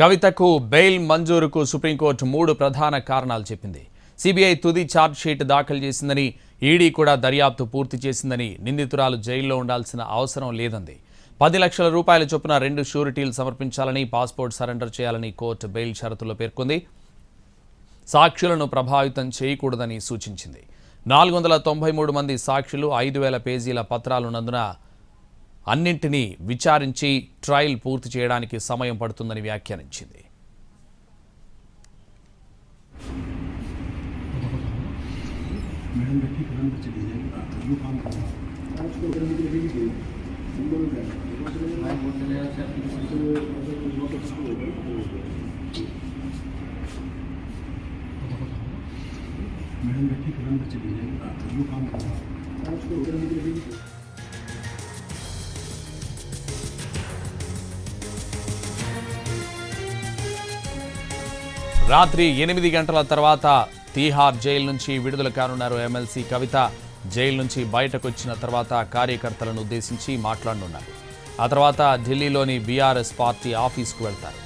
కవితకు bail మంజూరుకు supreme court మూడు ప్రధాన కారణాలు చెప్పింది. సిబిఐ తుది ఛార్జ్షీట్ దాఖలు చేసిందని ఈడీ కూడా దర్యాప్తు పూర్తి చేసిందని నిందితురాలు జైల్లో ఉండాల్సిన అవసరం లేదంది. పది లక్షల రూపాయల చొప్పున రెండు షూరిటీలు సమర్పించాలని పాస్పోర్ట్ సరెండర్ చేయాలని కోర్టు బెయిల్ షరతుల్లో పేర్కొంది. సాక్షులను ప్రభావితం చేయకూడదని సూచించింది. నాలుగు వందల తొంభై మూడు మంది సాక్షులు ఐదు వేల పేజీల పత్రాలున్నందున అన్నింటినీ విచారించి ట్రయల్ పూర్తి చేయడానికి సమయం పడుతుందని వ్యాఖ్యానించింది मैडम बैठी फिल्म में चली जाएगी यो రాత్రి ఎనిమిది గంటల తర్వాత తీహార్ జైలు నుంచి విడుదల కానున్నారు ఎమ్మెల్సీ కవిత. జైలు నుంచి బయటకు వచ్చిన తర్వాత కార్యకర్తలను ఉద్దేశించి మాట్లాడనున్నారు. ఆ తర్వాత ఢిల్లీలోని బీఆర్ఎస్ పార్టీ ఆఫీస్కు వెళ్తారు.